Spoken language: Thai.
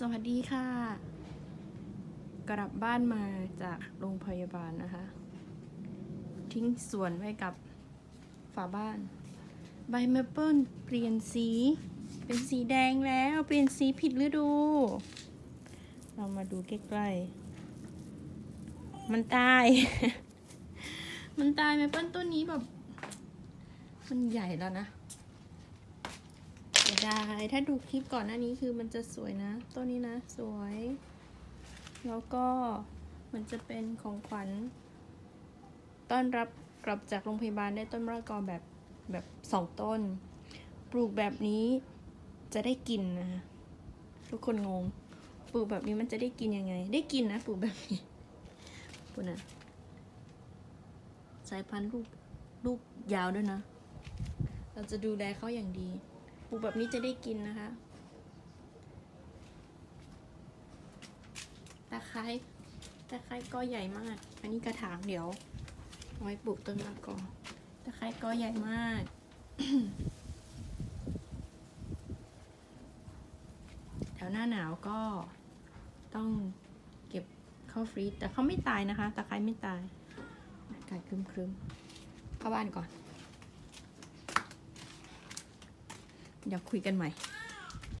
สวัสดีค่ะ กลับบ้านมาจากโรงพยาบาลนะคะ ทิ้งสวนไว้กับฝาบ้าน ใบแมเปิลเปลี่ยนสี เป็นสีแดงแล้วเปลี่ยนสีผิดฤดู เรามาดูใกล้ๆ มันตาย มันตายแมเปิลต้นนี้แบบ มันใหญ่แล้วนะ ดาย ถ้าดูคลิปก่อนหน้านี้คือมันจะสวยนะต้นนี้นะ สวย แล้วก็มันจะเป็นของขวัญ ต้อนรับกลับจากโรงพยาบาลได้ต้นมะละกอแบบแบบสองต้น ปลูกแบบนี้จะได้กินนะทุกคนงง ปลูกแบบนี้มันจะได้กินยังไง ได้กินนะปลูกแบบนี้ปุ่นนะสายพันธุ์ลูกลูกยาวด้วยนะ เราจะดูแลเขาอย่างดี ปูแบบนี้จะได้กินนะคะ ตะไคร้ตะไคร้ก็ใหญ่มาก อันนี้กระถางเดี๋ยวเอาไว้ปลูกต้นมะละกอตะไคร้ก็ใหญ่มากแถวหน้าหนาวก็ต้องเก็บเข้าฟรีซแต่เขาไม่ตายนะคะ ตะไคร้ไม่ตายอากาศครึมๆเข้าบ้านก่อน เดี๋ยวคุยกันใหม่